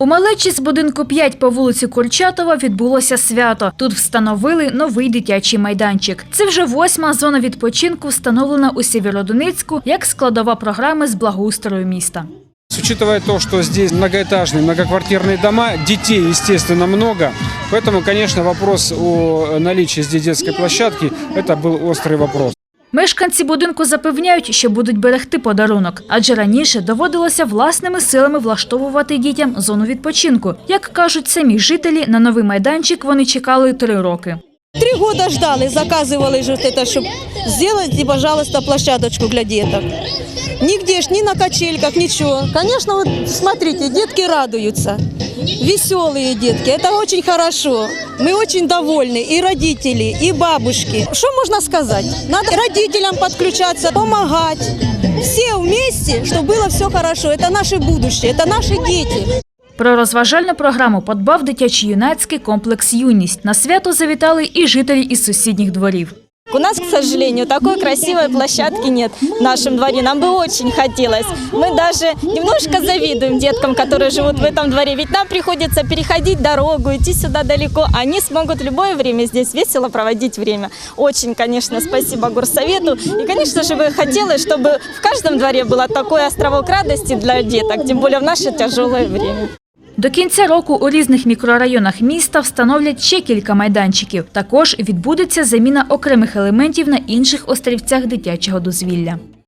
У малечі з будинку 5 по вулиці Курчатова відбулося свято. Тут встановили новий дитячий майданчик. Це вже восьма зона відпочинку, встановлена у Сєвєродонецьку як складова програми з благоустрою міста. Учитывая то, что здесь многоэтажные, многоквартирные дома, детей, естественно, много, поэтому, конечно, вопрос о наличии здесь детской площадки – это был острый вопрос. Мешканці будинку запевняють, що будуть берегти подарунок, адже раніше доводилося власними силами влаштовувати дітям зону відпочинку. Як кажуть самі жителі, на новий майданчик вони чекали три роки. Три года ждали, заказывали же вот это, чтобы сделайте, пожалуйста, площадочку для деток. Нигде ж, ни на качельках, ничего. Конечно, вот смотрите, детки радуются. Веселые детки, это очень хорошо. Мы очень довольны, и родители, и бабушки. Что можно сказать? Надо родителям подключаться, помогать. Все вместе, чтобы было все хорошо. Это наше будущее, это наши дети. Про розважальну програму подбав дитячо-юнацький комплекс «Юність». На свято завітали і жителі із сусідніх дворів. Нас, к сожалению, такой красивой площадки нет в нашем дворе. Нам бы очень хотелось. Мы даже немножко завидуем деткам, которые живут в этом дворе. Ведь нам приходится переходить дорогу, идти сюда далеко. Они смогут в любое время здесь весело проводить время. Очень, конечно, спасибо горсовету. И, конечно же, бы хотелось, чтобы в каждом дворе было такой островок радости для деток, тем более в наше тяжелое время. До кінця року у різних мікрорайонах міста встановлять ще кілька майданчиків. Також відбудеться заміна окремих елементів на інших острівцях дитячого дозвілля.